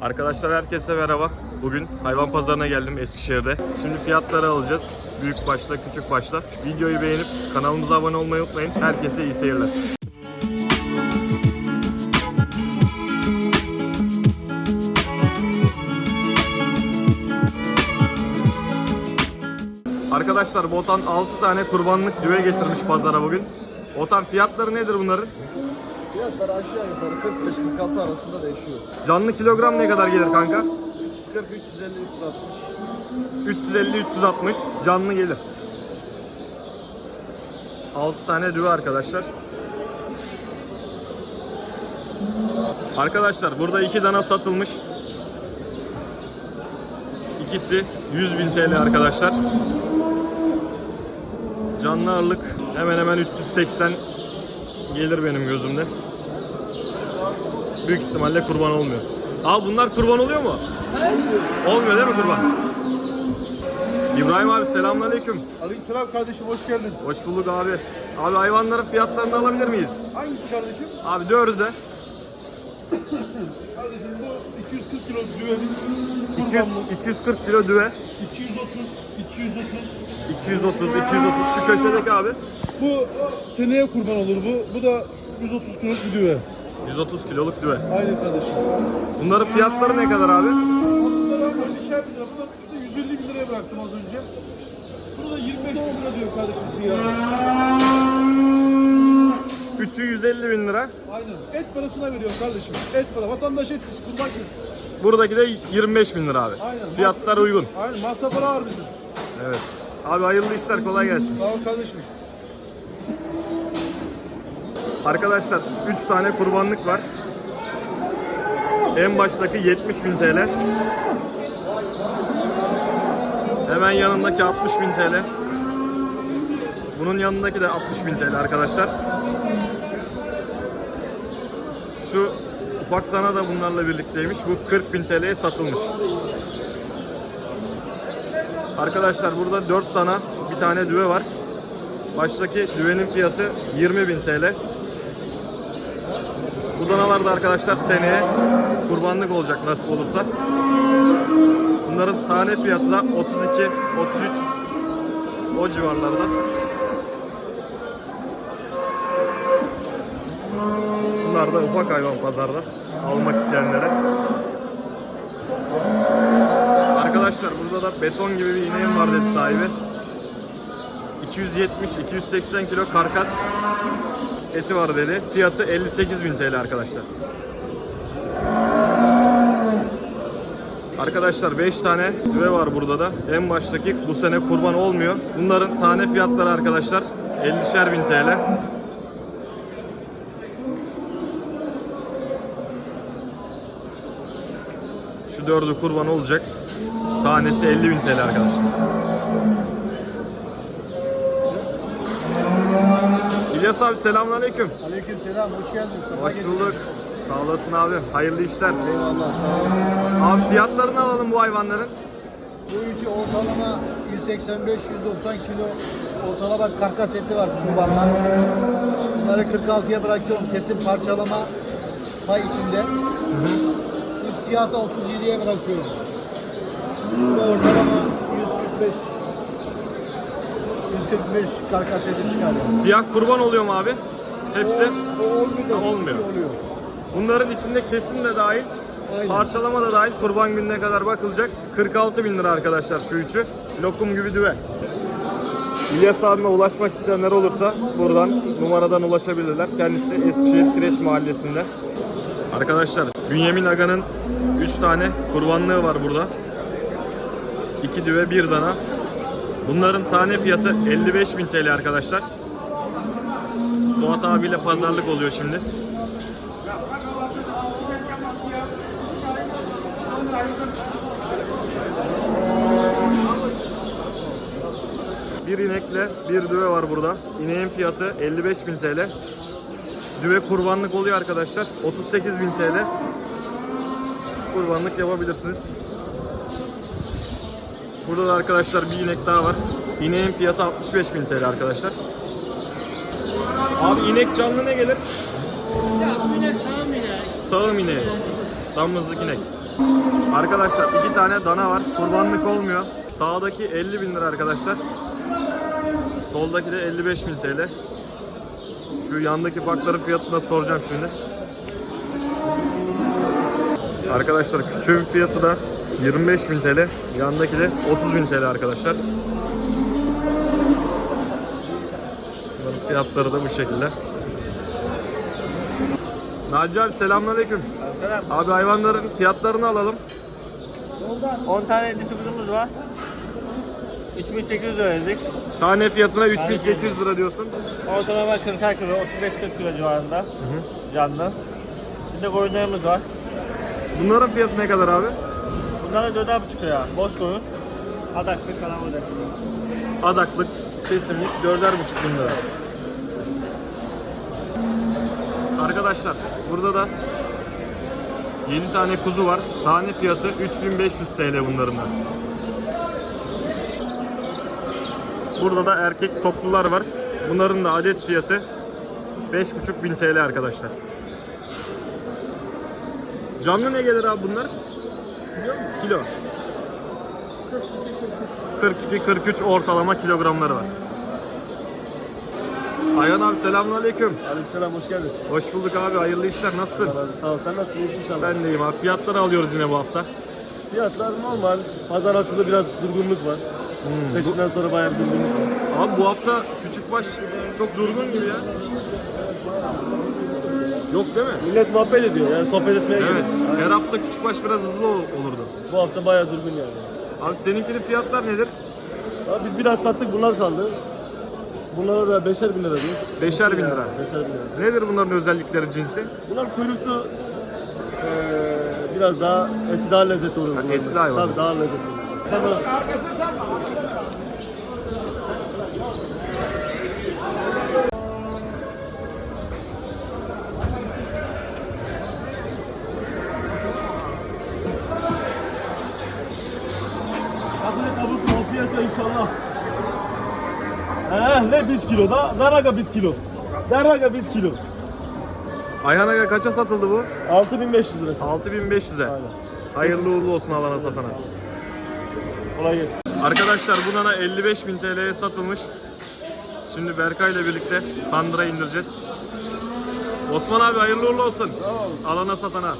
Arkadaşlar herkese merhaba. Bugün hayvan pazarına geldim Eskişehir'de. Şimdi fiyatları alacağız. Büyük başta, küçük başta. Videoyu beğenip kanalımıza abone olmayı unutmayın. Herkese iyi seyirler. Arkadaşlar Botan 6 tane kurbanlık düve getirmiş pazara bugün. Botan fiyatları nedir bunların? Fiyatlar aşağı yukarı 45-46 arasında değişiyor. Canlı kilogram ne kadar gelir kanka? 340, 350, 360. 350-360 canlı gelir. 6 tane düve arkadaşlar. Arkadaşlar burada iki dana satılmış. İkisi 100.000 TL arkadaşlar. Canlı ağırlık hemen hemen 380 gelir benim gözümde. Büyük ihtimalle kurban olmuyor. Abi bunlar kurban oluyor mu? Olmuyor değil mi kurban? İbrahim abi selamünaleyküm. Aleykümselam kardeşim hoş geldin. Hoş bulduk abi. Abi hayvanların fiyatlarını alabilir miyiz? Hangisi kardeşim? Abi dördü de. Kardeşim bu 240 kilo düvemiz. 200, 240 kilo düve. 230, 230. 230, 230. Şu köşedeki abi. Bu seneye kurban olur bu. Bu da 130 kiloluk bir düve. 130 kiloluk düve. Aynen kardeşim. Bunların fiyatları ne kadar abi? Bunlar ama 50'şer bin lira. Bunlar işte 150 bin liraya bıraktım az önce. Bunu da 25 bin lira diyor kardeşim siyah. Üçü 150 bin lira. Aynen. Et parasına veriyor kardeşim. Et para. Vatandaş et kız, kurban kız. Buradaki de 25 bin lira abi. Aynen. Fiyatlar uygun. Aynen. Masrafları var bizim. Evet. Abi hayırlı işler kolay gelsin. Sağ ol kardeşim. Arkadaşlar 3 tane kurbanlık var. En baştaki 70 bin TL. Hemen yanındaki 60 bin TL. Bunun yanındaki de 60 bin TL arkadaşlar. Şu ufak dana da bunlarla birlikteymiş. Bu 40 bin TL'ye satılmış. Arkadaşlar burada 4 tane bir tane düve var. Baştaki düvenin fiyatı 20 bin TL. Bu danalar da arkadaşlar seneye kurbanlık olacak nasip olursa. Bunların tane fiyatı da 32, 33 o civarlarda. Bunlar da ufak hayvan pazarda almak isteyenlere. Arkadaşlar burada da beton gibi bir ineğim var dedi sahibi. 270-280 kilo karkas eti var dedi. Fiyatı 58.000 TL arkadaşlar. Arkadaşlar 5 tane düve var burada da. En baştaki bu sene kurban olmuyor. Bunların tane fiyatları arkadaşlar 50'şer bin TL. Şu dördü kurban olacak. Tanesi 50 bin TL arkadaşlar. İlyas abi selamünaleyküm. Aleyküm selam. Hoş geldin. Sabah Hoş getirdin. bulduk. Sağ olasın abi. Hayırlı işler. Eyvallah sağ olasın. Abi fiyatlarını alalım bu hayvanların. Bu üçü ortalama 185-190 kilo ortalama karkas eti var kurbanlar. Bunları 46'ya bırakıyorum. Kesin parçalama pay içinde. Üst siyahı da 37'ye bırakıyorum. Bu da ortalama 145 145 karkas eti çıkarıyor. Siyah kurban oluyor mu abi? Hepsi. O olmuyor. Ha, olmuyor. Oluyor. Bunların içinde kesim de dahil, Aynen. parçalama da dahil kurban gününe kadar bakılacak. 46 bin lira arkadaşlar şu üçü. Lokum gibi düve. İlyas abime ulaşmak isteyenler olursa buradan numaradan ulaşabilirler. Kendisi Eskişehir Kireç Mahallesi'nde. Arkadaşlar Bünyamin Aga'nın 3 tane kurbanlığı var burada. 2 düve 1 dana. Bunların tane fiyatı 55 bin TL arkadaşlar. Suat abiyle pazarlık oluyor şimdi. Bir inekle bir düve var burada. İneğin fiyatı 55.000 TL. Düve kurbanlık oluyor arkadaşlar. 38.000 TL. Kurbanlık yapabilirsiniz. Burada da arkadaşlar bir inek daha var. İneğin fiyatı 65.000 TL arkadaşlar. Abi inek canlı ne gelir? Ya sağım inek. Sağım ineği. Damızlık inek. Arkadaşlar iki tane dana var. Kurbanlık olmuyor. Sağdaki 50 bin lira arkadaşlar. Soldaki de 55 bin TL. Şu yandaki bakların fiyatını da soracağım şimdi. Arkadaşlar küçüğün fiyatı da 25 bin TL. Yandaki de 30 bin TL arkadaşlar. Bunların fiyatları da bu şekilde. Naci abi selamünaleyküm. Selam. Abi hayvanların fiyatlarını alalım. 10 tane dişi kuzumuz var. 3800 lira verdik. Tane fiyatına 3800 lira diyorsun. Ortalama 40 kilo, 35-40 kilo civarında canlı. Bir de koyunlarımız var. Bunların fiyatı ne kadar abi? Bunlar da 4,5 lira. Boş koyun. Adaklık burada. Adaklık kesimlik 4,5 bin lira. Arkadaşlar burada da 7 tane kuzu var. Tane fiyatı 3500 TL bunların da. Burada da erkek toplular var. Bunların da adet fiyatı 5,5 bin TL arkadaşlar. Canlı ne gelir abi bunlar? Kilo. 42-43 ortalama kilogramları var. Ayhan abi selamünaleyküm. Aleykümselam hoş geldin. Hoş bulduk abi. Hayırlı işler. Nasılsın? Allah razı. Sağ ol. Sen nasılsın? İyisin inşallah. Ben deyim abi. Fiyatları alıyoruz yine bu hafta. Fiyatlar normal. Pazar açıldı biraz durgunluk var. Hmm, Seçimden sonra bayağı bir durgunluk var. abi bu hafta küçük baş çok durgun gibi ya. Yok değil mi? Millet muhabbet ediyor yani sohbet etmeye Evet. geliyor. Her hafta küçük baş biraz hızlı ol- olurdu. Bu hafta bayağı durgun yani. Abi seninkinin fiyatlar nedir? Abi biz biraz sattık bunlar kaldı. Bunlara da beşer bin lira diyoruz. Beşer bin lira. Beşer bin lira. Nedir bunların özellikleri cinsi? Bunlar kuyruklu eee biraz daha eti daha lezzetli oluyor. Ha, bunların. etli hayvan. Tabii daha lezzetli oluyor. Tamam. İnşallah. He ne biz kilo da? Daraga biz kilo. Daraga biz kilo. Ayhan Aga kaça satıldı bu? 6500 lira. 6500'e. Aynen. Hayırlı uğurlu olsun alana satana. Kolay gelsin. Arkadaşlar bu dana 55.000 TL'ye satılmış. Şimdi Berkay ile birlikte tandıra indireceğiz. Osman abi hayırlı uğurlu olsun. Alana satana.